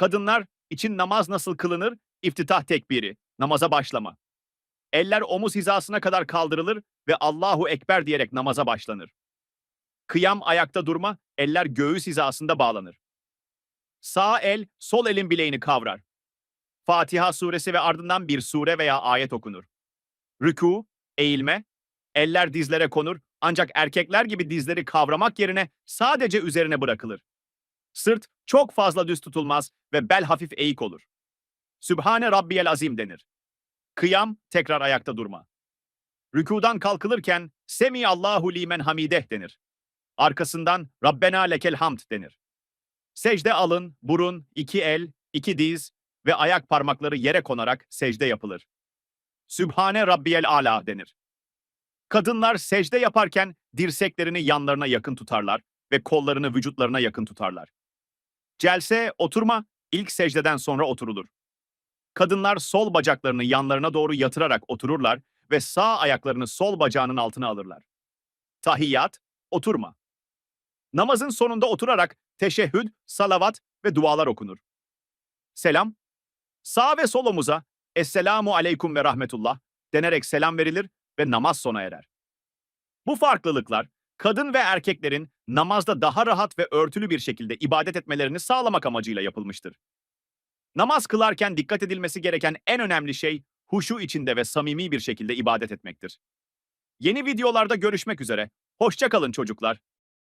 Kadınlar için namaz nasıl kılınır? İftitah tekbiri, namaza başlama. Eller omuz hizasına kadar kaldırılır ve Allahu Ekber diyerek namaza başlanır. Kıyam ayakta durma, eller göğüs hizasında bağlanır. Sağ el, sol elin bileğini kavrar. Fatiha suresi ve ardından bir sure veya ayet okunur. Rükû, eğilme, eller dizlere konur ancak erkekler gibi dizleri kavramak yerine sadece üzerine bırakılır. Sırt çok fazla düz tutulmaz ve bel hafif eğik olur. Sübhane Rabbiyel Azim denir. Kıyam, tekrar ayakta durma. Rükudan kalkılırken Semi Allahu limen hamideh denir. Arkasından Rabbena lekel hamd denir. Secde alın, burun, iki el, iki diz ve ayak parmakları yere konarak secde yapılır. Sübhane Rabbiyel Ala denir. Kadınlar secde yaparken dirseklerini yanlarına yakın tutarlar ve kollarını vücutlarına yakın tutarlar. Celse, oturma, ilk secdeden sonra oturulur. Kadınlar sol bacaklarını yanlarına doğru yatırarak otururlar ve sağ ayaklarını sol bacağının altına alırlar. Tahiyyat, oturma. Namazın sonunda oturarak teşehhüd, salavat ve dualar okunur. Selam, sağ ve sol omuza Esselamu aleykum ve rahmetullah denerek selam verilir ve namaz sona erer. Bu farklılıklar kadın ve erkeklerin namazda daha rahat ve örtülü bir şekilde ibadet etmelerini sağlamak amacıyla yapılmıştır. Namaz kılarken dikkat edilmesi gereken en önemli şey huşu içinde ve samimi bir şekilde ibadet etmektir. Yeni videolarda görüşmek üzere. Hoşça kalın çocuklar.